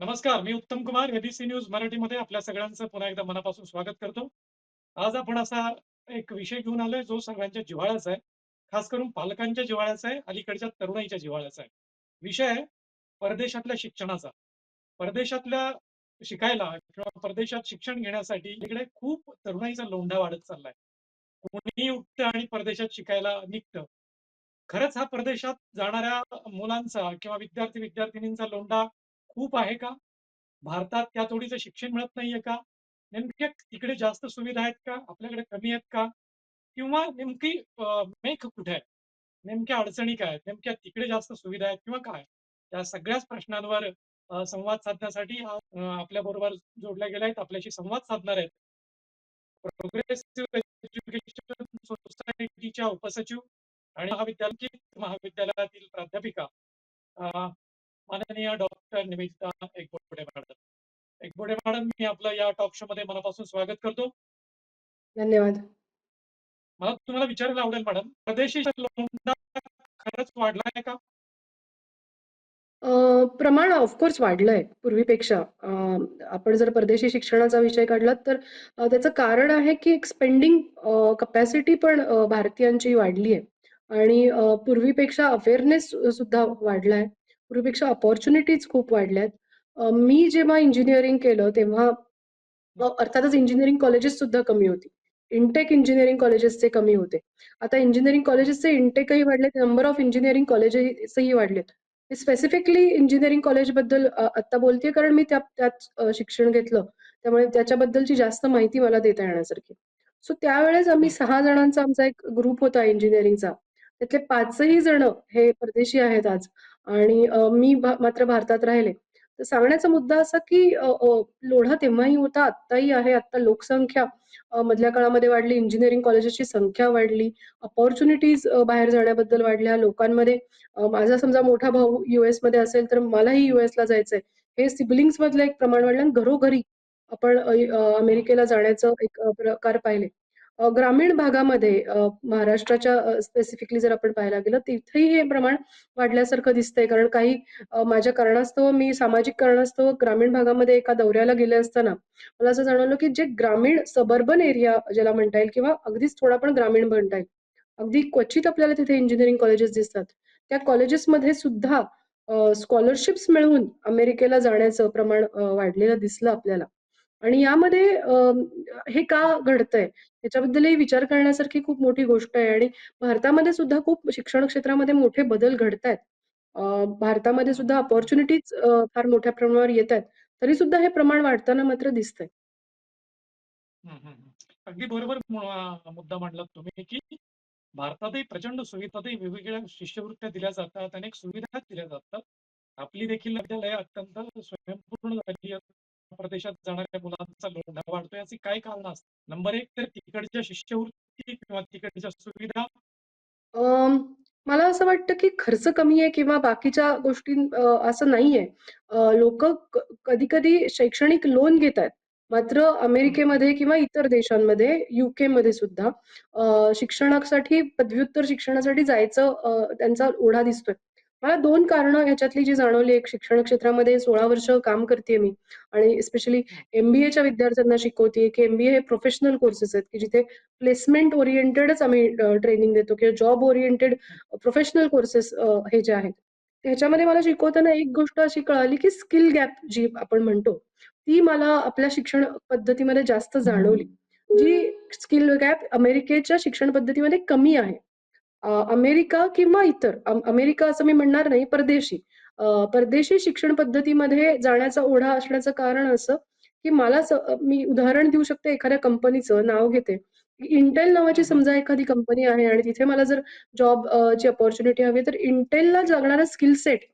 नमस्कार, मी उत्तम Kumar ABC news मराठीमध्ये आपल्या सगळ्यांचं पुन्हा एकदा मनापासून स्वागत करतो. आज आपण असा एक विषय घेऊन आलोय जो सगळ्यांच्या जिव्हाळ्याचा आहे. खास करून पालकांच्या जिव्हाळ्याचा आहे, अलीकडच्या तरुणाईच्या जिव्हाळ्याचा आहे. विषय आहे परदेशातल्या शिक्षणाचा. परदेशातल्या शिकायला किंवा परदेशात शिक्षण घेण्यासाठी इकडे खूप तरुणाईचा लोंढा वाढत चाललाय. कोणीही उठतं आणि परदेशात शिकायला निघतं. खरंच हा परदेशात जाणाऱ्या मुलांचा किंवा विद्यार्थी-विद्यार्थिनींचा लोंढा खूप आहे का? भारतात त्या तोडीचं शिक्षण मिळत नाहीये का? नेमक्या तिकडे जास्त सुविधा आहेत का? आपल्याकडे कमी आहेत का? किंवा नेमकी मेख कुठे आहे? नेमक्या अडचणी काय आहेत? नेमक्या तिकडे जास्त सुविधा आहेत किंवा काय? या सगळ्याच प्रश्नांवर संवाद साधण्यासाठी आपल्या बरोबर जोडल्या गेल्या आहेत. आपल्याशी संवाद साधणार आहेत. प्रोग्रेसिव्ह एज्युकेशन सोसायटीच्या उपसचिव आणि महाविद्यालय महाविद्यालयातील प्राध्यापिका माननीय doctor Nivedita Ekbote madam. Ekbote madam, मी आपलं या टॉक शोमध्ये मनापासून स्वागत करतो. धन्यवाद. मला तुम्हाला विचारायला आवडेल मॅडम, परदेशी लोंढा खरंच वाढलाय का? अ, प्रमाण ऑफ कोर्स वाढलंय पूर्वीपेक्षा. आपण जर परदेशी शिक्षणाचा विषय काढलात तर त्याचं कारण आहे की एक स्पेंडिंग कपॅसिटी पण भारतीयांची वाढली आहे आणि पूर्वीपेक्षा अवेअरनेस सुद्धा वाढलाय. पूर्वीपेक्षा अपॉर्च्युनिटीज खूप वाढल्यात. मी जेव्हा इंजिनिअरिंग केलं तेव्हा अर्थातच इंजिनिअरिंग कॉलेजेस सुद्धा कमी होती. इनटेक इंजिनिअरिंग कॉलेजेसचे कमी होते. आता इंजिनिअरिंग कॉलेजेसचे इनटेकही वाढलेत, नंबर ऑफ इंजिनिअरिंग कॉलेजेसही वाढलेत. मी स्पेसिफिकली इंजिनिअरिंग कॉलेजबद्दल अ, आत्ता बोलतेय कारण मी त्या त्यात शिक्षण घेतलं. त्यामुळे त्याच्याबद्दलची जास्त माहिती मला देता येण्यासारखी. सो त्यावेळेस आम्ही हं. 6 जणांचा आमचा एक ग्रुप होता इंजिनिअरिंगचा. त्यातले 5 ही जण हे परदेशी आहेत आज आणि मी मात्र भारतात राहिले. तर सांगण्याचा मुद्दा असा की लोढा तेव्हाही होता, आत्ताही आहे. आत्ता लोकसंख्या मधल्या काळामध्ये वाढली, इंजिनिअरिंग कॉलेजेसची संख्या वाढली, अपॉर्च्युनिटीज बाहेर जाण्याबद्दल वाढल्या. लोकांमध्ये माझा समजा मोठा भाऊ युएसमध्ये असेल, तर मलाही युएसला जायचंय. हे सिबलिंग्समधलं एक प्रमाण वाढलं आणि घरोघरी आपण अमेरिकेला जाण्याचं एक प्रकार पाहिले. ग्रामीण भागामध्ये महाराष्ट्राच्या स्पेसिफिकली जर आपण पाहायला गेलं, तिथेही हे प्रमाण वाढल्यासारखं दिसतंय. कारण काही माझ्या कारणास्तव मी सामाजिक कारणास्तव ग्रामीण भागामध्ये एका दौऱ्याला गेले असताना, मला असं जाणवलं की जे ग्रामीण सबर्बन एरिया ज्याला म्हणता येईल किंवा अगदीच थोडा पण ग्रामीण म्हणता येईल. अगदी क्वचित आपल्याला तिथे इंजिनिअरिंग कॉलेजेस दिसतात. त्या कॉलेजेसमध्ये सुद्धा स्कॉलरशिप्स मिळवून अमेरिकेला जाण्याचं प्रमाण वाढलेलं दिसलं आपल्याला. आणि यामध्ये हे का घडतंय? याच्याबद्दलही विचार करण्यासारखी खूप मोठी गोष्ट आहे आणि भारतामध्ये सुद्धा खूप शिक्षण क्षेत्रामध्ये मोठे बदल घडतायत. आहेत भारतामध्ये सुद्धा ऑपॉर्च्युनिटीज फार मोठ्या प्रमाणावर येतायत. तरी सुद्धा हे प्रमाण वाढताना मात्र दिसतंय. अगदी बरोबर मुद्दा मांडलात तुम्ही, की भारतातही प्रचंड सुविधातही वेगवेगळ्या शिष्यवृत्त्या दिल्या जातात, अनेक सुविधा दिल्या जातात. आपली देखील विद्यालय अत्यंत स्वयंपूर्ण झाली परदेशात जाणाऱ्या मुलांचा लोंढा वाढतोय, याची काय कारण असतात? नंबर एक तर तिकडच्या शिष्यवृत्ती किंवा तिकडच्या सुविधा. मला असं वाटतं, की खर्च कमी आहे किंवा बाकीच्या गोष्टी असं नाहीये. लोक कधी-कधी शैक्षणिक लोन घेत आहेत मात्र अमेरिकेमध्ये किंवा इतर देशांमध्ये, युके मध्ये सुद्धा शिक्षणासाठी पदव्युत्तर शिक्षणासाठी जायचं त्यांचा ओढा दिसतोय. मला दोन कारणं ह्याच्यातली जी जाणवली, एक शिक्षण क्षेत्रामध्ये 16 वर्ष काम करतेय मी आणि स्पेशली एमबीएच्या विद्यार्थ्यांना शिकवते की एमबीए हे प्रोफेशनल कोर्सेस आहेत, की जिथे प्लेसमेंट ओरिएंटेडच आम्ही ट्रेनिंग देतो किंवा जॉब ओरिएंटेड प्रोफेशनल कोर्सेस हे जे आहेत. ह्याच्यामध्ये मला शिकवताना एक गोष्ट अशी कळाली, की स्किल गॅप जी आपण म्हणतो, ती मला आपल्या शिक्षण पद्धतीमध्ये जास्त जाणवली. जी स्किल गॅप अमेरिकेच्या शिक्षण पद्धतीमध्ये कमी आहे. अमेरिका किंवा इतर अमेरिका असं मी म्हणणार नाही, परदेशी. परदेशी शिक्षण पद्धतीमध्ये जाण्याचा ओढा असण्याचं कारण असं, की मला मी उदाहरण देऊ शकते एखाद्या कंपनीचं नाव घेते. इंटेल नावाची समजा एखादी कंपनी आहे आणि तिथे मला जर जॉब ची अपॉर्च्युनिटी हवी आहे, तर इंटेलला लागणारा स्किल सेट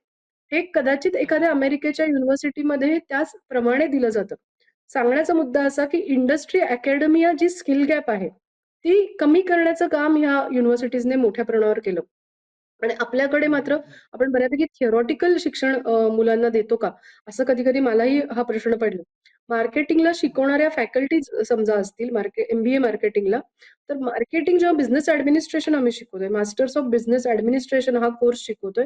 हे कदाचित एखाद्या अमेरिकेच्या युनिव्हर्सिटीमध्ये त्याच प्रमाणे दिलं जातं. सांगण्याचा मुद्दा असा, की इंडस्ट्री अकॅडमिया जी स्किल गॅप आहे, ती कमी करण्याचं काम ह्या युनिव्हर्सिटीजने मोठ्या प्रमाणावर केलं. आणि आपल्याकडे मात्र आपण बऱ्यापैकी थिअरॉटिकल शिक्षण मुलांना देतो का? असं कधी-कधी मलाही हा प्रश्न पडला. मार्केटिंगला शिकवणाऱ्या फॅकल्टीज समजा असतील मार्के मार्केटिंगला, तर मार्केटिंग जेव्हा बिझनेस ऍडमिनिस्ट्रेशन आम्ही शिकवतोय, मास्टर्स ऑफ बिझनेस ऍडमिनिस्ट्रेशन हा कोर्स शिकवतोय.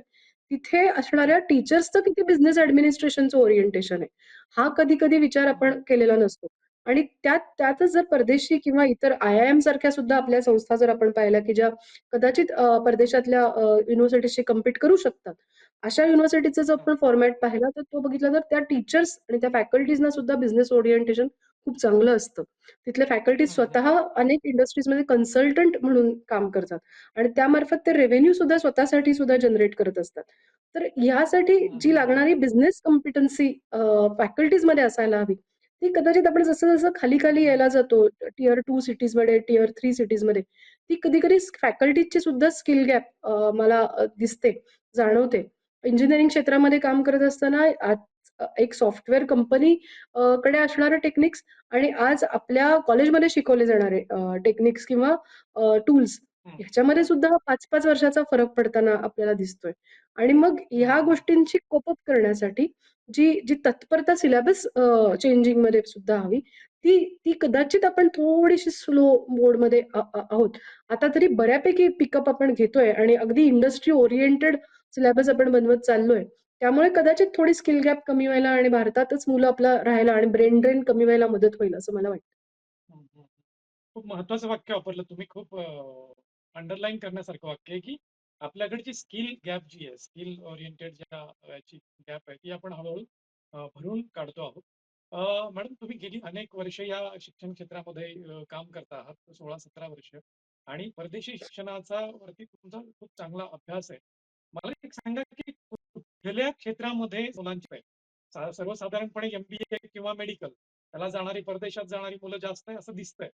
तिथे असणाऱ्या टीचर्सचं किती बिझनेस ऍडमिनिस्ट्रेशनचं ओरिएंटेशन आहे. हा कधी-कधी विचार आपण केलेला नसतो. आणि त्यात त्यातच जर परदेशी किंवा इतर आय-आय-एम सारख्या सुद्धा आपल्या संस्था जर आपण पाहिल्या, की ज्या कदाचित परदेशातल्या अ, युनिव्हर्सिटीजशी कम्पीट करू शकतात. अशा युनिव्हर्सिटीचा जर आपण फॉर्मॅट पाहिला, तर तो बघितला तर त्या टीचर्स आणि त्या फॅकल्टीजना सुद्धा बिझनेस ओरिएंटेशन खूप चांगलं असतं. तिथले फॅकल्टीज हं, हं. स्वतः अनेक इंडस्ट्रीजमध्ये कन्सल्टंट म्हणून काम करतात आणि त्यामार्फत ते रेव्हेन्यू सुद्धा स्वतःसाठी सुद्धा जनरेट करत असतात. तर ह्यासाठी हं, जी. लागणारी बिझनेस कॉम्पिटन्सी फॅकल्टीजमध्ये असायला हवी. ती कदाचित आपण जसं-जसं खाली-खाली यायला जातो टियर 2 सिटीजमध्ये, टियर 3 सिटीजमध्ये, ती कधी-कधी फॅकल्टीजची सुद्धा स्किल गॅप मला दिसते, जाणवते. इंजिनिअरिंग क्षेत्रामध्ये काम करत असताना आज एक सॉफ्टवेअर कंपनी कडे असणारे टेक्निक्स आणि आज आपल्या कॉलेजमध्ये शिकवले जाणारे टेक्निक्स किंवा टूल्स हं. ह्याच्यामध्ये सुद्धा 5-5 वर्षाचा फरक पडताना आपल्याला दिसतोय. आणि मग ह्या. गोष्टींची कोप अप करण्यासाठी जी जी तत्परता सिलेबस अ, चेंजिंगमध्ये सुद्धा हवी, ती ती कदाचित आपण थोडीशी स्लो मोडमध्ये अ आहोत. आता तरी बऱ्यापैकी पिकअप आपण घेतोय आणि अगदी इंडस्ट्री ओरिएंटेड सिलेबस आपण बनवत चाललोय. त्यामुळे कदाचित थोडी स्किल गॅप कमी व्हायला आणि भारतातच मुलं आपलं राहायला आणि ब्रेन ड्रेन कमी व्हायला मदत होईल असं मला वाटतं. हं, हं. खूप महत्वाचं वाक्य वापरलं तुम्ही. खूप अ, अंडरलाईन करण्यासारखं वाक्य आहे, की आपल्याकडची स्किल गॅप जी आहे, स्किल ओरिएंटेड ज्या गॅप आहे, ती आपण हळूहळू भरून काढतो आहोत. मॅडम तुम्ही गेली अनेक वर्ष या शिक्षण क्षेत्रामध्ये काम करता आहात. 16-17 वर्ष आणि परदेशी शिक्षणाचा वरती तुमचा खूप चांगला अभ्यास आहे. मला एक सांगा, की कुठल्या क्षेत्रामध्ये मुलांची सर्वसाधारणपणे एम-बी-ए किंवा मेडिकल त्याला जाणारी परदेशात जाणारी मुलं जास्त आहे असं दिसतंय.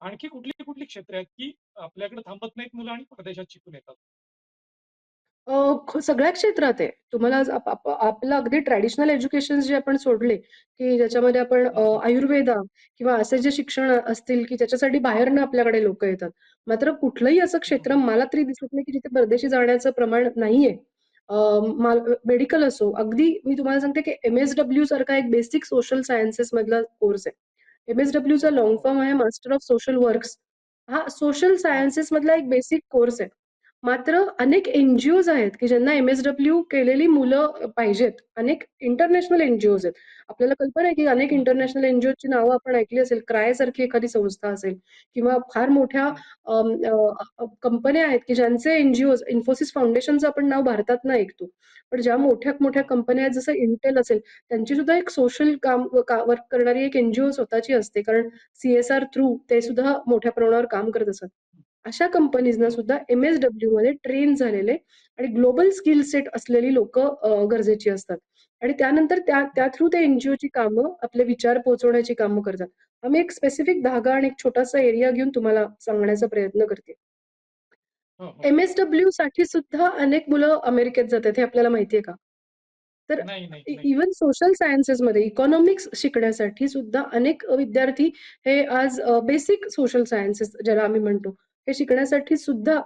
आणखी कुठली-कुठली क्षेत्र आहेत, की आपल्याकडे थांबत नाहीत मुलं आणि परदेशात शिकून येतात? सगळ्या क्षेत्रात आहे. तुम्हाला आपलं अगदी ट्रॅडिशनल एज्युकेशन जे आपण सोडले, की ज्याच्यामध्ये आपण. आयुर्वेदा किंवा असे जे शिक्षण असतील, की त्याच्यासाठी बाहेरनं आपल्याकडे लोकं येतात. मात्र कुठलंही असं क्षेत्र. मला तरी दिसत नाही, की जिथे परदेशी जाण्याचं प्रमाण नाहीये. मेडिकल असो, अगदी मी तुम्हाला सांगते, की एम-एस-डब्ल्यू सारखा एक बेसिक सोशल सायन्सेस मधला कोर्स आहे. एम-एस-डब्ल्यूचा हो, फॉर्म आहे मास्टर ऑफ सोशल वर्क्स. हा सोशल सायन्सेस मधला एक बेसिक कोर्स आहे. मात्र अनेक एनजीओज आहेत, की ज्यांना एम-एस-डब्ल्यू केलेली मुलं पाहिजेत. अनेक इंटरनॅशनल एनजीओज आहेत. आपल्याला कल्पना आहे, की अनेक इंटरनॅशनल एनजीओची नावं आपण ऐकली असेल. क्राय सारखी एखादी संस्था असेल किंवा फार मोठ्या कंपन्या आहेत, की ज्यांचे एनजीओ इन्फोसिस फाउंडेशनचं आपण नाव भारतात ना ऐकतो. पण ज्या मोठ्या-मोठ्या कंपन्या आहेत, जसं इंटेल असेल, त्यांची सुद्धा एक सोशल काम वर्क करणारी एक एनजीओ स्वतःची असते. कारण सी-एस-आर थ्रू ते सुद्धा मोठ्या प्रमाणावर काम करत असतात. अशा कंपनीजना. सुद्धा एम-एस-डब्ल्यूमध्ये ट्रेन झालेले आणि ग्लोबल स्किल सेट असलेली लोकं गरजेची असतात. आणि त्यानंतर त्या. त्या थ्रू त्या एन-जी-ओची कामं, आपले विचार पोहोचवण्याची कामं करतात. आम्ही एक स्पेसिफिक धागा आणि एक छोटासा एरिया घेऊन तुम्हाला सांगण्याचा प्रयत्न करते. हो, हो. एम-एस-डब्ल्यूसाठी सुद्धा अनेक मुलं अमेरिकेत जातात, हे आपल्याला माहिती आहे का? तर. इव्हन सोशल सायन्सेसमध्ये इकॉनॉमिक्स शिकण्यासाठी सुद्धा अनेक विद्यार्थी हे आज बेसिक सोशल सायन्सेस ज्याला आम्ही म्हणतो, हे शिकण्यासाठी सुद्धा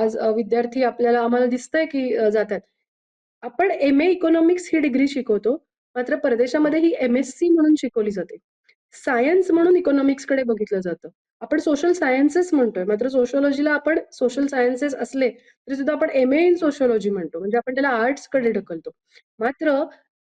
आज विद्यार्थी आपल्याला आम्हाला दिसतंय, की जातात आपण एम-ए इकॉनॉमिक्स ही डिग्री शिकवतो. मात्र परदेशामध्ये ही एम-एस-सी म्हणून शिकवली जाते. सायन्स म्हणून म्हणून इकॉनॉमिक्सकडे बघितलं जातं. आपण सोशल सायन्सेस म्हणतोय, मात्र सोशोलॉजीला आपण सोशल सायन्सेस असले, तरी सुद्धा आपण एम-ए इन सोशोलॉजी म्हणतो. म्हणजे आपण त्याला आर्ट्सकडे ढकलतो. मात्र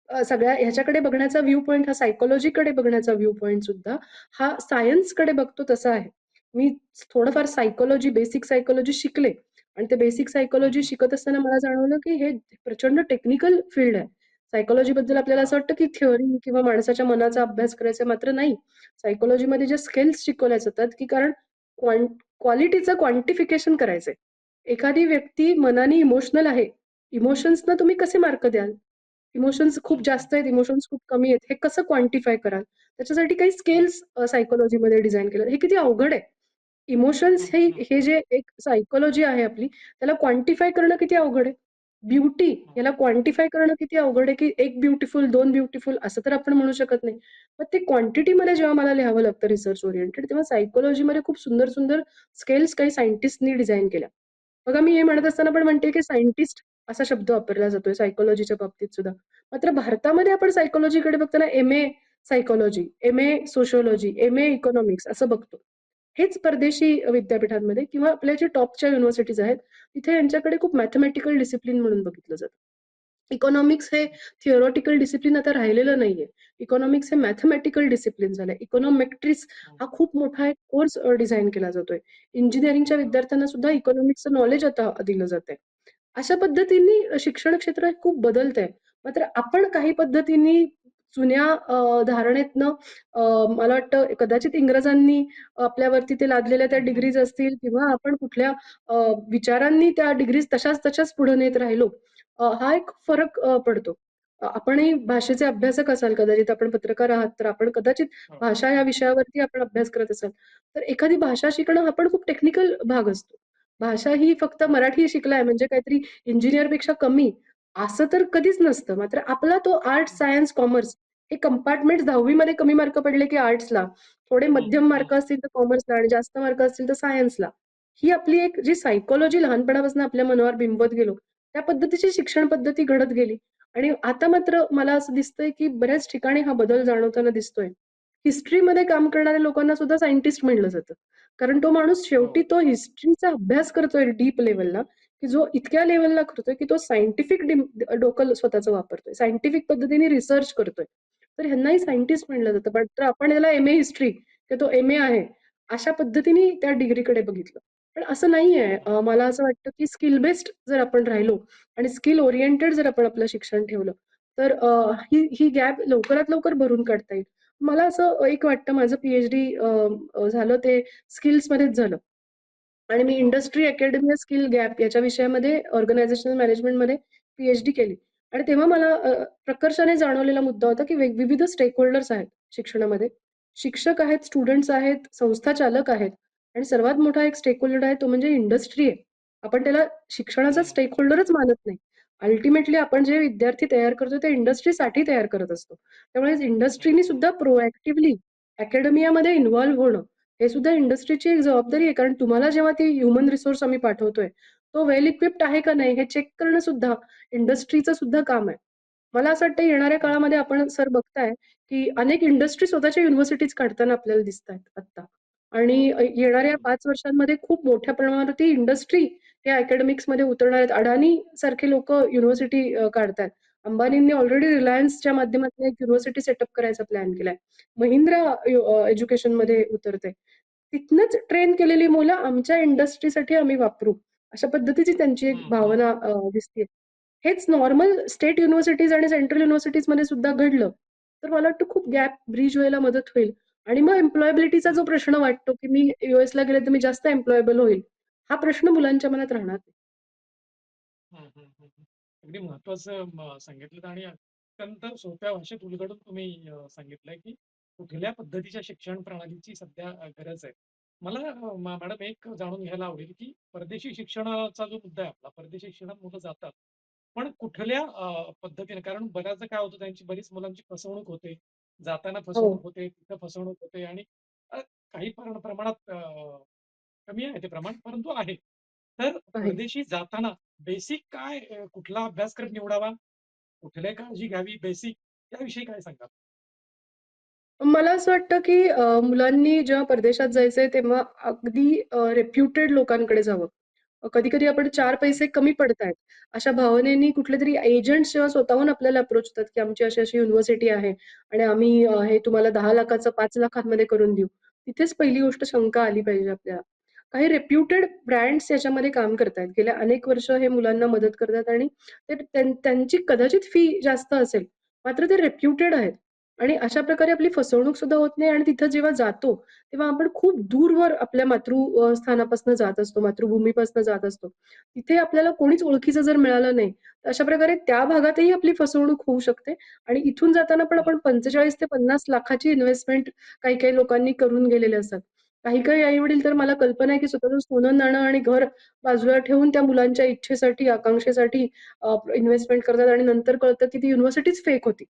सगळ्या ह्याच्याकडे बघण्याचा व्ह्यू पॉईंट हा सायकोलॉजीकडे बघण्याचा व्ह्यू पॉईंट सुद्धा हा सायन्सकडे बघतो तसा आहे. मी थोडंफार सायकोलॉजी बेसिक सायकोलॉजी शिकले आणि ते बेसिक सायकोलॉजी शिकत असताना मला जाणवलं, की हे प्रचंड टेक्निकल फील्ड आहे. सायकोलॉजी बद्दल आपल्याला असं वाटतं, की थिअरी किंवा माणसाच्या मनाचा अभ्यास करायचा मात्र नाही. सायकोलॉजीमध्ये ज्या स्किल्स शिकवल्या जातात, की कारण क्वालिटीचं क्वांटिफिकेशन करायचंय. एखादी व्यक्ती मनाने इमोशनल आहे. इमोशन्सना तुम्ही कसे मार्क द्याल? इमोशन्स खूप जास्त आहेत, इमोशन्स खूप कमी आहेत. हे कसं क्वांटिफाय कराल? त्याच्यासाठी काही स्केल्स सायकोलॉजीमध्ये डिझाईन केलं. हे किती अवघड आहे. इमोशन्स हं, हे जे एक सायकॉलॉजी आहे आपली, त्याला क्वांटिफाय करणं किती अवघड आहे. ब्युटी. याला क्वांटिफाय करणं किती अवघड आहे, की 1 ब्युटिफुल, 2 ब्युटिफुल असं तर आपण म्हणू शकत नाही. मग ते क्वांटिटीमध्ये जेव्हा मला लिहावं लागतं रिसर्च ओरिएंटेड, तेव्हा सायकॉलॉजीमध्ये खूप सुंदर-सुंदर स्केल्स काही सायंटिस्टनी डिझाइन केल्या. बघा मी हे म्हणत. असताना पण म्हणते, की सायंटिस्ट असा शब्द वापरला जातोय सायकॉलॉजीच्या बाबतीत सुद्धा. मात्र भारतामध्ये आपण सायकॉलॉजीकडे बघताना MA psychology, MA sociology, MA economics असं बघतो. हेच परदेशी विद्यापीठांमध्ये किंवा आपल्या जे टॉपच्या युनिव्हर्सिटीज आहेत, तिथे यांच्याकडे खूप मॅथेमॅटिकल डिसिप्लिन म्हणून बघितलं जातं. इकॉनॉमिक्स हे थिअरॉटिकल डिसिप्लिन आता राहिलेलं नाहीये. इकॉनॉमिक्स हे मॅथेमॅटिकल डिसिप्लिन झालंय. इकॉनॉमेट्रिक्स हा खूप मोठा एक कोर्स डिझाईन केला जातोय. इंजिनिअरिंगच्या विद्यार्थ्यांना सुद्धा इकॉनॉमिक्सचं नॉलेज आता दिलं जातंय. अशा पद्धतीने शिक्षण क्षेत्र खूप खूप बदलतंय. मात्र आपण काही पद्धतींनी जुन्या धारणेतनं मला वाटतं कदाचित इंग्रजांनी आपल्यावरती ते लादलेल्या त्या. डिग्रीज असतील किंवा आपण कुठल्या विचारांनी त्या डिग्रीज तशाच तशाच पुढे नेत राहिलो. हा एक फरक पडतो. आपणही भाषेचे अभ्यासक असाल कदाचित आपण पत्रकार आहात, तर आपण कदाचित हो. भाषा या विषयावरती आपण अभ्यास करत असाल. तर एखादी भाषा शिकणं हा पण खूप टेक्निकल भाग असतो. भाषा ही फक्त. मराठी शिकलाय म्हणजे काहीतरी इंजिनिअरपेक्षा कमी असं तर कधीच नसतं. मात्र आपला तो आर्ट्स, हं. सायन्स, कॉमर्स हे कंपार्टमेंट्स 10वी मध्ये कमी मार्क पडले की आर्ट्सला, थोडे मध्यम मार्क. असतील तर कॉमर्सला आणि जास्त मार्क असतील तर सायन्सला. ही आपली एक जी सायकॉलॉजी लहानपणापासून आपल्या मनावर बिंबवत गेलो, त्या पद्धतीची शिक्षण पद्धती घडत गेली आणि आता मात्र मला असं दिसतंय की बऱ्याच ठिकाणी हा बदल जाणवताना दिसतोय. हिस्ट्रीमध्ये काम करणाऱ्या लोकांना सुद्धा सायंटिस्ट म्हणलं जातं. कारण तो माणूस शेवटी. तो हिस्ट्रीचा अभ्यास करतोय डीप लेव्हलला, की जो इतक्या लेवलला करतोय की तो सायंटिफिक डोकल डोकं स्वतःचं वापरतोय. सायंटिफिक पद्धतीने रिसर्च करतोय. तर ह्यांनाही सायंटिस्ट म्हणलं जातं. पण तर आपण याला एम-ए हिस्ट्री की तो एम-ए आहे. अशा पद्धतीने त्या डिग्रीकडे बघितलं. पण असं नाहीये. आहे मला असं वाटतं की स्किल बेस्ड जर आपण राहिलो आणि स्किल ओरिएंटेड जर आपण आपलं शिक्षण ठेवलं, तर ही ही गॅप लवकरात लवकर भरून काढता येईल. मला असं एक वाटतं माझं पीएचडी झालं ते स्किल्समध्येच झालं. आणि मी इंडस्ट्री अकॅडमी स्किल गॅप याच्या विषयामध्ये ऑर्गनायझेशनल मॅनेजमेंटमध्ये पी-एच-डी केली. आणि तेव्हा मला प्रकर्षाने जाणवलेला मुद्दा होता की विविध स्टेक होल्डर्स आहेत शिक्षणामध्ये. शिक्षक आहेत, स्टुडंट्स आहेत, संस्था चालक आहेत आणि सर्वात मोठा एक स्टेक होल्डर आहे तो म्हणजे इंडस्ट्री आहे. आपण त्याला शिक्षणाचा स्टेक होल्डरच मानत नाही. अल्टिमेटली आपण जे विद्यार्थी तयार करतो ते इंडस्ट्रीसाठी तयार करत असतो. त्यामुळे इंडस्ट्रीनी सुद्धा प्रोएक्टिव्हली अकॅडमियामध्ये इन्व्हॉल्व्ह होणं, हे सुद्धा इंडस्ट्रीची एक जबाबदारी आहे. कारण तुम्हाला जेव्हा ती ह्युमन रिसोर्स आम्ही पाठवतोय, तो वेल इक्विप्ड आहे का नाही हे चेक करणं सुद्धा इंडस्ट्रीचं सुद्धा काम आहे. मला असं वाटतं येणाऱ्या काळामध्ये आपण सर बघताय, की अनेक इंडस्ट्री स्वतःच्या युनिव्हर्सिटीज काढताना आपल्याला दिसतायत आत्ता. आणि येणाऱ्या पाच वर्षांमध्ये खूप मोठ्या प्रमाणावरती इंडस्ट्री या अकॅडमिक्समध्ये उतरणार आहेत. अडाणी सारखे लोक युनिव्हर्सिटी काढतात काढतायत. अंबानींनी ऑलरेडी रिलायन्सच्या माध्यमातून एक युनिव्हर्सिटी सेटअप करायचा प्लॅन केलाय. महिंद्रा यू अ, एज्युकेशनमध्ये उतरतंय. तिथनंच ट्रेन केलेली मुलं आमच्या इंडस्ट्रीसाठी आम्ही वापरू. अशा पद्धतीची त्यांची एक. भावना अ, दिसतीये. हेच नॉर्मल स्टेट युनिव्हर्सिटीज आणि सेंट्रल युनिव्हर्सिटीजमध्ये सुद्धा घडलं, तर मला वाटतं खूप गॅप ब्रिज व्हायला मदत होईल. आणि मग एम्प्लॉयबिलिटीचा जो. प्रश्न वाटतो, की मी यू-एसला गेले तर मी जास्त एम्प्लॉयबल होईल. हा प्रश्न मुलांच्या मनात राहणार नाही. अगदी महत्त्वाचं म सांगितलंत आणि अत्यंत सोप्या भाषेत उलगडून तुम्ही सांगितलंय, की कुठल्या पद्धतीच्या शिक्षण प्रणालीची सध्या गरज आहे. मला मॅडम एक जाणून घ्यायला आवडेल, की परदेशी शिक्षणाचा जो मुद्दा आहे आपला, परदेशी शिक्षणात मुलं जातात. पण कुठल्या पद्धतीने कारण बऱ्याचदा काय होतं त्यांची बरीच मुलांची फसवणूक होते. जाताना हो, फसवणूक होते, तिथं फसवणूक होते आणि काही प्र प्रमाणात कमी आहे ते प्रमाण, परंतु आहे. तर. परदेशी जाताना बेसिक काय कुठला अभ्यासक्रम निवडावा? कुठल्या काळजी घ्यावी बेसिक त्याविषयी काय सांगा मला असं वाटतं, की मुलांनी जेव्हा परदेशात जायचंय तेव्हा अगदी रेप्युटेड लोकांकडे जावं. कधी-कधी आपण चार पैसे कमी पडतायत, अशा भावनेनी कुठलेतरी एजंट्स जेव्हा स्वतःहून आपल्याला अप्रोच होतात, की आमची अशी-अशी युनिव्हर्सिटी आहे आणि आम्ही हे तुम्हाला दहा लाखाचं पाच लाखांमध्ये करून देऊ. तिथेच पहिली गोष्ट शंका आली पाहिजे आपल्याला. काही रेप्युटेड ब्रँड्स याच्यामध्ये काम करतायत. गेल्या अनेक वर्ष हे मुलांना मदत करतात आणि ते त्यांची कदाचित फी जास्त असेल, मात्र ते रेप्युटेड आहेत. आणि अशा प्रकारे आपली फसवणूक सुद्धा होत नाही आणि तिथं जेव्हा जातो, तेव्हा आपण खूप दूरवर आपल्या मातृ स्थानापासून जात असतो, मातृभूमीपासून जात असतो. तिथे आपल्याला कोणीच ओळखीचं जर मिळालं नाही, तर अशा प्रकारे त्या भागातही आपली फसवणूक होऊ शकते आणि इथून जाताना पण आपण 45 ते 50 लाखाची इन्व्हेस्टमेंट काही-काही लोकांनी करून गेलेले असतात. काही-काही आई-वडील तर मला कल्पना आहे, की स्वतःचं सोनं-नाणं आणि घर बाजूला ठेवून त्या मुलांच्या इच्छेसाठी, आकांक्षेसाठी इन्व्हेस्टमेंट करतात आणि नंतर कळतं, की ती युनिव्हर्सिटीच फेक होती.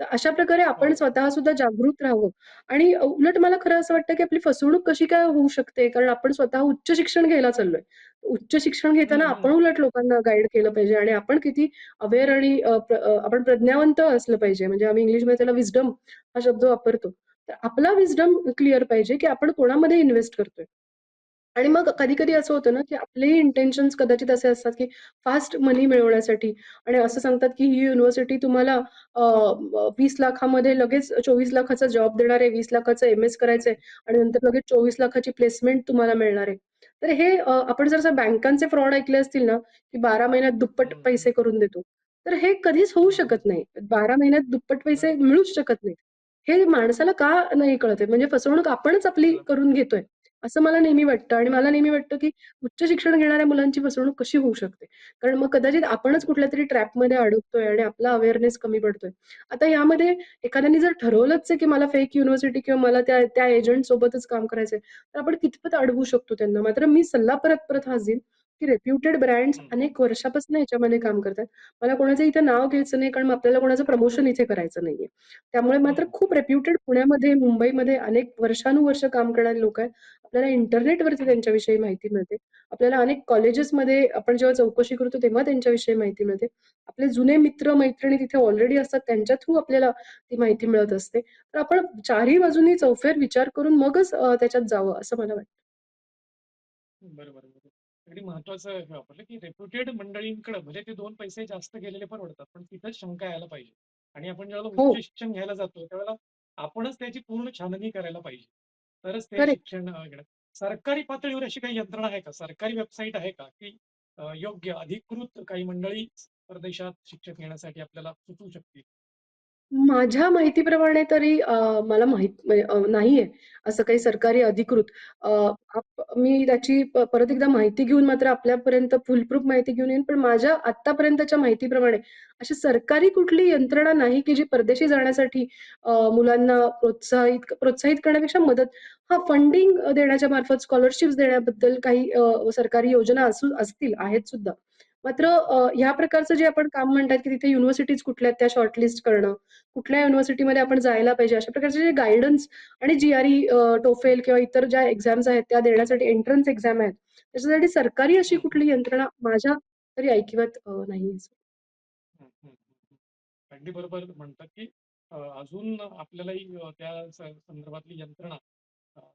तर अशा प्रकारे आपण हो. स्वतः सुद्धा जागृत राहावं आणि उलट मला खरं असं वाटतं, की आपली फसवणूक कशी काय होऊ शकते? कारण आपण स्वतः उच्च शिक्षण घ्यायला चाललोय. उच्च शिक्षण घेताना. आपण उलट लोकांना गाईड केलं पाहिजे आणि आपण किती अवेअर आणि आपण प्रज्ञावंत असलं पाहिजे. म्हणजे आम्ही इंग्लिशमध्ये त्याला विस्डम हा शब्द वापरतो. तर आपला विस्डम क्लिअर पाहिजे, की आपण कोणामध्ये इन्व्हेस्ट करतोय. आणि मग कधी-कधी असं होतं ना, की आपलेही इंटेन्शन्स कदाचित असे असतात, की फास्ट मनी मिळवण्यासाठी आणि असं सांगतात, की ही युनिव्हर्सिटी तुम्हाला अ, अ, 20,00,000 मध्ये लगेच 24,00,000 चा जॉब देणार आहे, 20,00,000 चं एम-एस करायचंय आणि नंतर लगेच 24,00,000 ची प्लेसमेंट तुम्हाला मिळणार आहे. तर हे आपण जर बँकांचे फ्रॉड ऐकले असतील ना, की 12 महिन्यात दुप्पट. पैसे करून देतो. तर हे कधीच होऊ. शकत नाही. 12 महिन्यात दुप्पट पैसे. मिळूच शकत नाहीत. हे माणसाला का नाही कळत आहे? म्हणजे फसवणूक आपणच आपली. करून घेतोय, असं मला नेहमी वाटतं आणि मला नेहमी वाटतं, की उच्च शिक्षण घेणाऱ्या मुलांची फसवणूक कशी होऊ शकते? कारण मग कदाचित आपणच बरोबर. कुठल्यातरी ट्रॅपमध्ये अडकतोय आणि आपला अवेअरनेस कमी पडतोय. आता यामध्ये एखाद्याने जर ठरवलंच आहे, की मला फेक युनिव्हर्सिटी किंवा मला त्या त्या एजंट सोबतच काम करायचंय, तर आपण कितपत अडवू शकतो त्यांना? मात्र मी सल्ला परत-परत हाच देईन, की रेप्युटेड ब्रँड्स. अनेक वर्षापासून ह्याच्यामध्ये काम करतायत. मला कोणाचं इथे नाव घ्यायचं नाही, कारण आपल्याला कोणाचं प्रमोशन इथे करायचं नाहीये. त्यामुळे मात्र. खूप रेप्युटेड पुण्यामध्ये, मुंबईमध्ये अनेक वर्षानुवर्ष काम करणारी लोकं आहेत. आपल्याला इंटरनेटवरती. त्यांच्याविषयी माहिती मिळते. आपल्याला अनेक कॉलेजेसमध्ये आपण जेव्हा चौकशी करतो, तेव्हा त्यांच्याविषयी माहिती मिळते. आपले जुने मित्र-मैत्रिणी तिथे ऑलरेडी असतात, त्यांच्या थ्रू आपल्याला ती माहिती मिळत असते. तर आपण चारही बाजूंनी चौफेर विचार करून मगच त्याच्यात जावं, असं मला वाटतं. बरोबर. अगदी महत्वाचं हे वापरलं, की रेप्युटेड मंडळींकडे भले ते 2 पैसे जास्त गेलेले परवडतात, पण तिथेच शंका यायला पाहिजे. आणि आपण ज्यावेळेला हो. उच्च शिक्षण घ्यायला जातो, त्यावेळेला आपणच त्याची पूर्ण छाननी करायला पाहिजे. तरच ते करेक्ट. शिक्षण अ, घेणं सरकारी पातळीवर अशी काही यंत्रणा आहे का? सरकारी वेबसाईट आहे का? की अ, योग्य अधिकृत काही मंडळी परदेशात शिक्षण घेण्यासाठी आपल्याला सुचवू शकतील? माझ्या माहितीप्रमाणे तरी अ, मला माहीत म्हणजे अ, नाहीये असं काही सरकारी अधिकृत. अ, आप मी त्याची प परत एकदा माहिती घेऊन मात्र आपल्यापर्यंत फुलप्रूफ माहिती घेऊन येईन. पण माझ्या आत्तापर्यंतच्या माहितीप्रमाणे अशी सरकारी कुठली यंत्रणा नाही, की जी परदेशी जाण्यासाठी अ, मुलांना प्रोत्साहित प्रोत्साहित करण्यापेक्षा मदत हां, फंडिंग देण्याच्या मार्फत स्कॉलरशिप्स देण्याबद्दल काही अ, सरकारी योजना असू असतील, आहेत सुद्धा. मात्र ह्या प्रकारचं जे आपण काम म्हणतात, की तिथे युनिव्हर्सिटीज कुठल्या आहेत त्या शॉर्टलिस्ट करणं, कुठल्या युनिव्हर्सिटीमध्ये आपण जायला पाहिजे, अशा प्रकारचे जे गायडन्स आणि जी-आर-ई टोफेल किंवा इतर ज्या एक्झाम्स आहेत, त्या देण्यासाठी एंट्रन्स एक्झाम आहेत. त्याच्यासाठी सरकारी अशी कुठली यंत्रणा माझ्या तरी ऐकिवत नाही अगदी बरोबर म्हणतात, की अजून आपल्यालाही त्या संदर्भातली यंत्रणा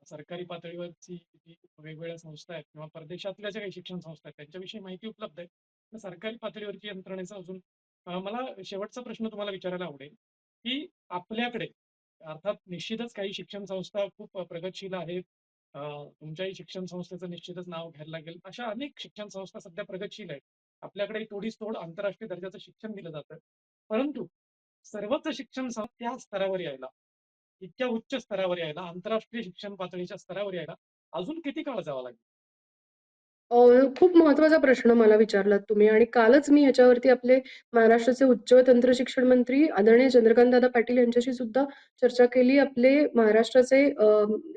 सरकारी पातळीवरची वेगवेगळ्या संस्था आहेत किंवा परदेशातल्या ज्या काही शिक्षण संस्था आहेत, त्यांच्याविषयी माहिती उपलब्ध आहे. सरकारी पातळीवरची यंत्रणेचा अजून मला शेवटचा प्रश्न तुम्हाला विचारायला आवडेल, की आपल्याकडे अर्थात निश्चितच काही शिक्षण संस्था खूप प्रगतशील आहेत. तुमच्याही शिक्षण संस्थेचं निश्चितच नाव घ्यायला लागेल. अशा अनेक शिक्षण संस्था सध्या प्रगतशील आहेत. आपल्याकडे थोडीच तोड आंतरराष्ट्रीय दर्जाचं शिक्षण दिलं जातं. परंतु सर्वच शिक्षण त्या स्तरावर यायला, इतक्या उच्च स्तरावर यायला, आंतरराष्ट्रीय शिक्षण पातळीच्या स्तरावर यायला अजून किती काळ जावं लागेल? खूप महत्त्वाचा प्रश्न मला विचारलात तुम्ही आणि कालच मी याच्यावरती आपले महाराष्ट्राचे उच्च व तंत्र शिक्षण मंत्री आदरणीय चंद्रकांतदादा पाटील यांच्याशी सुद्धा चर्चा केली. आपले महाराष्ट्राचे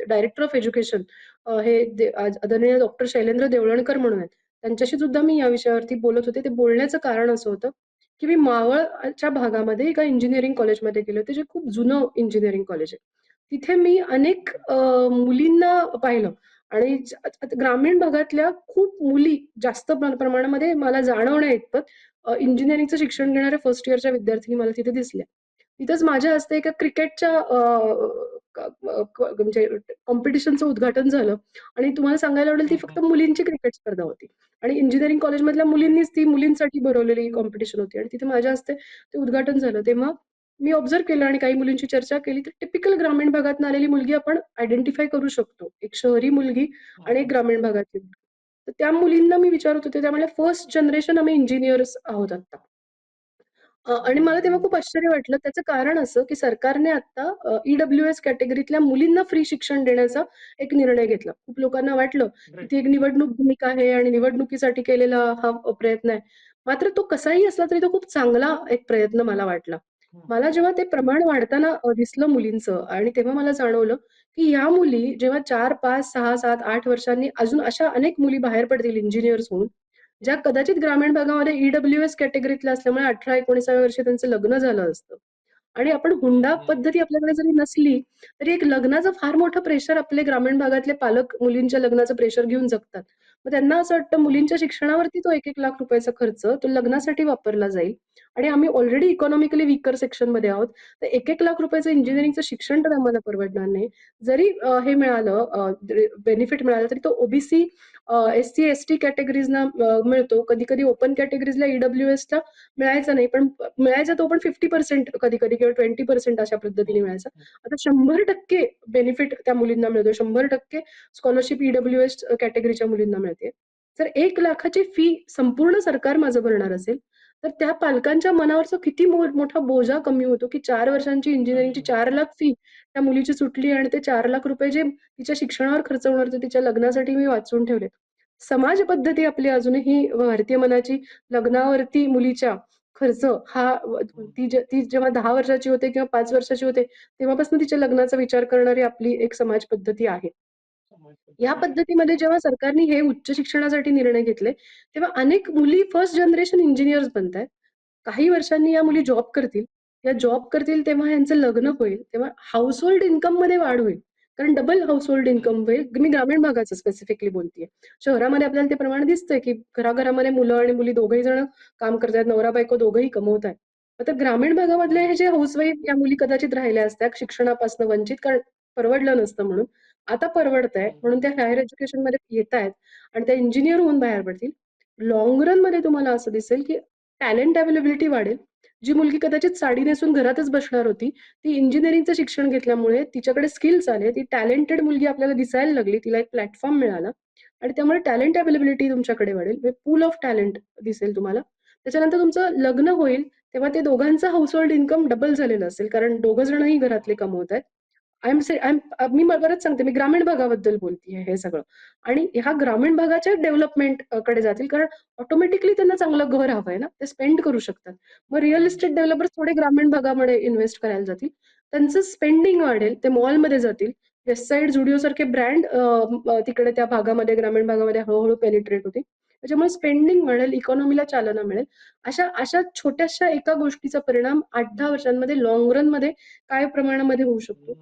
डायरेक्टर ऑफ एज्युकेशन हे आदरणीय डॉक्टर शैलेंद्र देवळणकर म्हणून आहेत. त्यांच्याशी सुद्धा मी या विषयावरती बोलत होते. ते बोलण्याचं कारण असं होतं, की मी मावळच्या भागामध्ये एका इंजिनिअरिंग कॉलेजमध्ये गेले होते, जे खूप जुनं इंजिनिअरिंग कॉलेज आहे. तिथे मी अनेक मुलींना पाहिलं आणि ग्रामीण भागातल्या खूप मुली जास्त प्रमाणामध्ये मला जाणवण्या इतपत इंजिनिअरिंगचं शिक्षण घेणाऱ्या फर्स्ट इयरच्या विद्यार्थिनी मला तिथे दिसल्या. तिथंच माझ्या हस्ते एका क्रिकेटच्या म्हणजे कॉम्पिटिशनचं उद्घाटन झालं आणि तुम्हाला सांगायला आवडेल ती फक्त मुलींची क्रिकेट स्पर्धा होती आणि इंजिनिअरिंग कॉलेजमधल्या मुलींनीच ती मुलींसाठी भरवलेली कॉम्पिटिशन होती आणि तिथे माझ्या हस्ते ते उद्घाटन झालं. तेव्हा मी ऑब्झर्व्ह केलं आणि काही मुलींची चर्चा केली, तर टिपिकल ग्रामीण भागातून आलेली मुलगी आपण आयडेंटिफाय करू शकतो. एक शहरी मुलगी हं, आणि एक. ग्रामीण भागातली मुलगी. तर त्या मुलींना मी विचारत होते, त्या म्हणाल्या, "फर्स्ट जनरेशन आम्ही इंजिनिअर्स आहोत आता." आणि मला तेव्हा खूप. आश्चर्य वाटलं. त्याचं कारण असं, की सरकारने आता अ, ई-डब्ल्यू-एस कॅटेगरीतल्या मुलींना फ्री शिक्षण देण्याचा एक निर्णय घेतला. खूप लोकांना वाटलं, की. ती एक निवडणूक भूमिका आहे आणि निवडणुकीसाठी केलेला हा प्रयत्न आहे. मात्र तो कसाही असला तरी तो खूप चांगला एक प्रयत्न मला वाटला. मला जेव्हा ते. प्रमाण वाढताना दिसलं मुलींचं आणि तेव्हा मला जाणवलं, की ह्या मुली जेव्हा 4, 5, 6, 7, 8 वर्षांनी अजून अशा अनेक मुली बाहेर पडतील इंजिनिअर्स होऊन, ज्या कदाचित ग्रामीण भागामध्ये ई-डब्ल्यू-एस कॅटेगरीतल्या असल्यामुळे 18-19व्या वर्षी त्यांचं लग्न झालं असतं. आणि आपण हुंडा. पद्धती आपल्याकडे जरी नसली, तरी एक लग्नाचं फार मोठं प्रेशर आपले ग्रामीण भागातले पालक मुलींच्या लग्नाचं प्रेशर घेऊन जगतात. मग त्यांना असं वाटतं मुलींच्या शिक्षणावरती तो ₹1-1 लाख रुपयाचा खर्च तो लग्नासाठी वापरला जाईल आणि आम्ही ऑलरेडी इकॉनॉमिकली वीकर सेक्शनमध्ये आहोत. तर ₹1-1 लाख रुपयाचं इंजिनिअरिंगचं शिक्षण तर आम्हाला परवडणार नाही. जरी हे मिळालं बेनिफिट मिळालं तरी तो ओबीसी एस-सी, एस-टी कॅटेगरीजना मिळतो. कधी-कधी ओपन कॅटेगरीजला ई-डब्ल्यू-एसचा मिळायचा नाही. पण मिळायचा तो पण 50% कधी-कधी किंवा 20% अशा पद्धतीने मिळायचा. आता 100% बेनिफिट त्या मुलींना मिळतो. 100% स्कॉलरशिप ई-डब्ल्यू-एस कॅटेगरीच्या मुलींना मिळतो जर 1 लाखाची फी संपूर्ण सरकार माझं भरणार असेल, तर त्या पालकांच्या मनावरचा किती मोठा बोजा कमी होतो, की 4 वर्षांची इंजिनिअरिंगची. 4 लाख फी त्या मुलीची सुटली आणि ते 4 लाख रुपये जे तिच्या शिक्षणावर खर्च होणार होते, तिच्या लग्नासाठी मी वाचवून ठेवलेत. समाज पद्धती आपली अजूनही भारतीय मनाची लग्नावरती मुलीच्या खर्च हा. ती जे ती जेव्हा 10 वर्षाची होते किंवा 5 वर्षाची होते, तेव्हापासून तिच्या लग्नाचा विचार करणारी आपली एक समाज पद्धती आहे. या पद्धतीमध्ये जेव्हा सरकारने हे उच्च शिक्षणासाठी निर्णय घेतले, तेव्हा अनेक मुली फर्स्ट जनरेशन इंजिनिअर्स बनतायत. काही वर्षांनी या मुली जॉब करतील. या जॉब करतील तेव्हा यांचं लग्न होईल. तेव्हा हाऊसहोल्ड इन्कममध्ये वाढ होईल. कारण डबल हाऊसहोल्ड हं. इन्कम होईल. मी ग्रामीण भागाचं स्पेसिफिकली बोलतीये. शहरामध्ये आपल्याला ते प्रमाण दिसतंय, की घराघरामध्ये मुलं आणि मुली दोघही जण काम करतात नवरा-बायको दोघंही आहेत तर ग्रामीण भागामधले हे जे हाऊसवाईफ या मुली कदाचित राहिल्या असत्या शिक्षणापासून वंचित कारण परवडलं नसतं म्हणून. आता परवडतंय हं. म्हणून त्या हायर एज्युकेशनमध्ये येतायत आणि त्या इंजिनिअर होऊन बाहेर पडतील. लाँग रनमध्ये तुम्हाला असं दिसेल, की टॅलेंट अवेलेबिलिटी वाढेल. जी मुलगी कदाचित साडी नेसून घरातच बसणार होती, ती इंजिनिअरिंगचं शिक्षण घेतल्यामुळे तिच्याकडे स्किल्स आले. ती टॅलेंटेड मुलगी आपल्याला दिसायला लागली. तिला एक प्लॅटफॉर्म मिळाला आणि त्यामुळे टॅलेंट अवेलेबिलिटी तुमच्याकडे वाढेल. पूल ऑफ टॅलेंट दिसेल तुम्हाला. त्याच्यानंतर तुमचं लग्न होईल, तेव्हा ते दोघांचं हाउसहोल्ड इन्कम डबल झालेलं असेल. कारण दोघं जणही घरातले कमवतायत. I am say I am मी बरंच सांगते, मी ग्रामीण भागाबद्दल बोलतीये हे सगळं आणि ह्या ग्रामीण भागाच्या डेव्हलपमेंटकडे जातील. कारण ऑटोमॅटिकली त्यांना चांगलं घर हवंय ना, ते स्पेंड करू शकतात. मग रिअल इस्टेट डेव्हलपर्स थोडे ग्रामीण भागामध्ये इन्व्हेस्ट करायला जातील. त्यांचं स्पेंडिंग वाढेल. ते मॉलमध्ये जातील. वेस्ट साइड झुडिओसारखे ब्रँड तिकडे त्या भागामध्ये ग्रामीण भागामध्ये हळूहळू पेनिट्रेट होतील. त्याच्यामुळे स्पेंडिंग वाढेल, इकॉनॉमीला चालना मिळेल. अशा अशा छोट्याशा एका गोष्टीचा परिणाम आठ दहा वर्षांमध्ये लॉन्ग रनमध्ये काय प्रमाणामध्ये होऊ शकतो?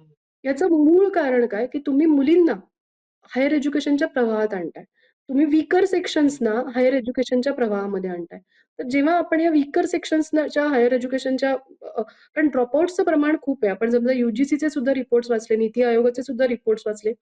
याचं मूळ कारण काय, की तुम्ही मुलींना हायर एज्युकेशनच्या प्रवाहात आणताय. तुम्ही वीकर सेक्शन्सना हायर एज्युकेशनच्या प्रवाहामध्ये आणताय. तर जेव्हा आपण या वीकर सेक्शन्सच्या हायर एज्युकेशनच्या कारण ड्रॉपआउटचं प्रमाण खूप आहे. आपण समजा युजीसीचे सुद्धा रिपोर्ट्स वाचले, नीती आयोगाचे सुद्धा रिपोर्ट्स वाचले.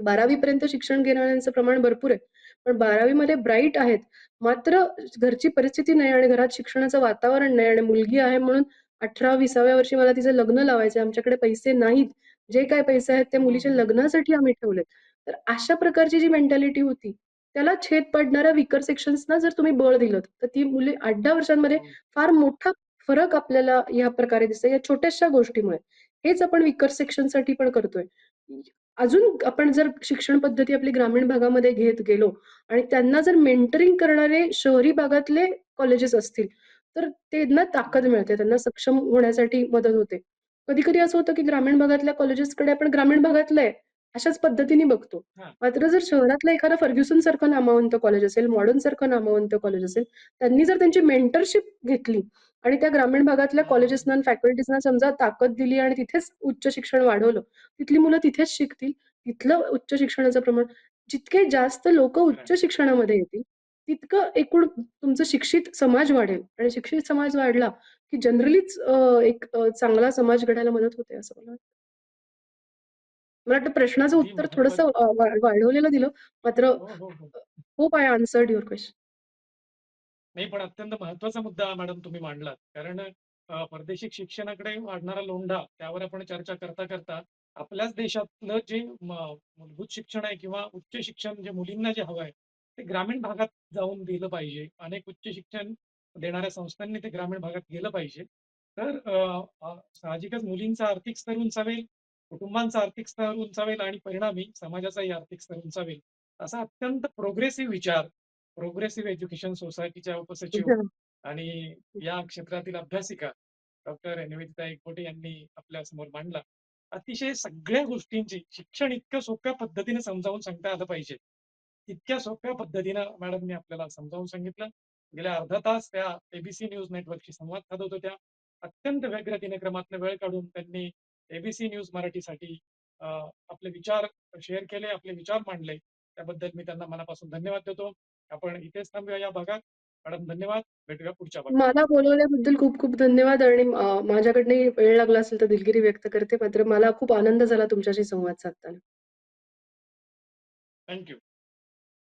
बारावीपर्यंत शिक्षण घेणाऱ्यांचं प्रमाण भरपूर आहे. पण बारावीमध्ये ब्राईट आहेत. मात्र घरची परिस्थिती नाही आणि घरात शिक्षणाचं वातावरण नाही आणि मुलगी आहे म्हणून 18-20व्या वर्षी मला तिचं लग्न लावायचं आमच्याकडे पैसे नाहीत. जे काही पैसे आहेत ते हं, मुलीच्या. लग्नासाठी आम्ही ठेवलेत. तर अशा प्रकारची जी मेंटॅलिटी होती, त्याला छेद पाडणाऱ्या वीकर सेक्शन्सना जर तुम्ही बळ दिलत, तर ती मुले 8-10 वर्षांमध्ये हं. फार मोठा फरक आपल्याला या प्रकारे दिसतोय. या छोट्याशा गोष्टीमुळे. हेच आपण वीकर सेक्शनसाठी पण करतोय. अजून आपण जर शिक्षण पद्धती आपली ग्रामीण भागामध्ये घेत गेलो आणि त्यांना जर मेंटरिंग करणारे शहरी भागातले कॉलेजेस असतील, तर त्यांना ताकद. मिळते. त्यांना सक्षम होण्यासाठी मदत होते. कधी-कधी असं होतं, की ग्रामीण भागातल्या कॉलेजेसकडे आपण ग्रामीण भागातलं आहे, अशाच पद्धतीने बघतो. हां. मात्र जर शहरातलं एखादं फर्ग्युसन सारखं नामवंत कॉलेज असेल, मॉडर्न सारखं नामवंत कॉलेज असेल, त्यांनी जर त्यांची मेंटरशिप घेतली आणि त्या ग्रामीण भागातल्या हं. कॉलेजेसना आणि फॅकल्टीजना समजा ताकद दिली आणि तिथेच उच्च शिक्षण वाढवलं, तिथली मुलं तिथेच शिकतील. तिथलं उच्च शिक्षणाचं प्रमाण जितके जास्त लोकं. उच्च शिक्षणामध्ये येतील, तितकं एकूण तुमचं शिक्षित समाज वाढेल आणि शिक्षित समाज वाढला, की जनरलीच एक चांगला समाज घडायला मदत होते असं मला वाटतं. मला वाटतं प्रश्नाचं उत्तर थोडंसं महत्वाचं वाढवलेलं दिलं. मात्र. Hope I answered your question. नाही, पण अत्यंत महत्त्वाचा मुद्दा मॅडम तुम्ही मांडलात. कारण परदेशी शिक्षणाकडे वाढणारा लोंढा त्यावर आपण चर्चा करता-करता आपल्याच देशातलं जे मूलभूत शिक्षण आहे किंवा उच्च शिक्षण जे मुलींना जे हवं आहे, ते ग्रामीण भागात जाऊन दिलं पाहिजे. अनेक उच्च शिक्षण देणाऱ्या संस्थांनी ते ग्रामीण भागात गेलं पाहिजे. तर साहजिकच मुलींचा आर्थिक स्तर उंचावेल, कुटुंबांचा आर्थिक स्तर उंचावेल आणि परिणामी समाजाचाही आर्थिक स्तर उंचावेल. असा अत्यंत प्रोग्रेसिव्ह विचार प्रोग्रेसिव्ह एज्युकेशन सोसायटीच्या उपसचिव आणि या क्षेत्रातील अभ्यासिका डॉक्टर निवेदिता एकबोटे यांनी आपल्यासमोर मांडला. अतिशय सगळ्या गोष्टींची शिक्षण इतक्या सोप्या पद्धतीने समजावून सांगता आलं पाहिजे. इतक्या सोप्या पद्धतीनं मॅडमनी आपल्याला समजावून सांगितलं. गेल्या अर्धा तास त्या एबीसी न्यूज नेटवर्कशी संवाद साधत होत्या. अत्यंत व्यग्र दिनक्रमातनं वेळ काढून त्यांनी एबीसी न्यूज मराठीसाठी आपले विचार शेअर केले, आपले विचार मांडले. त्याबद्दल मी त्यांना मनापासून धन्यवाद देतो. आपण इथेच थांबूया या भागात. मॅडम धन्यवाद. भेटूया पुढच्या भागात. मला बोलवल्याबद्दल खूप खूप धन्यवाद आणि अ, माझ्याकडनंही वेळ लागला असेल तर दिलगिरी व्यक्त करते. मात्र मला खूप आनंद झाला तुमच्याशी संवाद साधताना.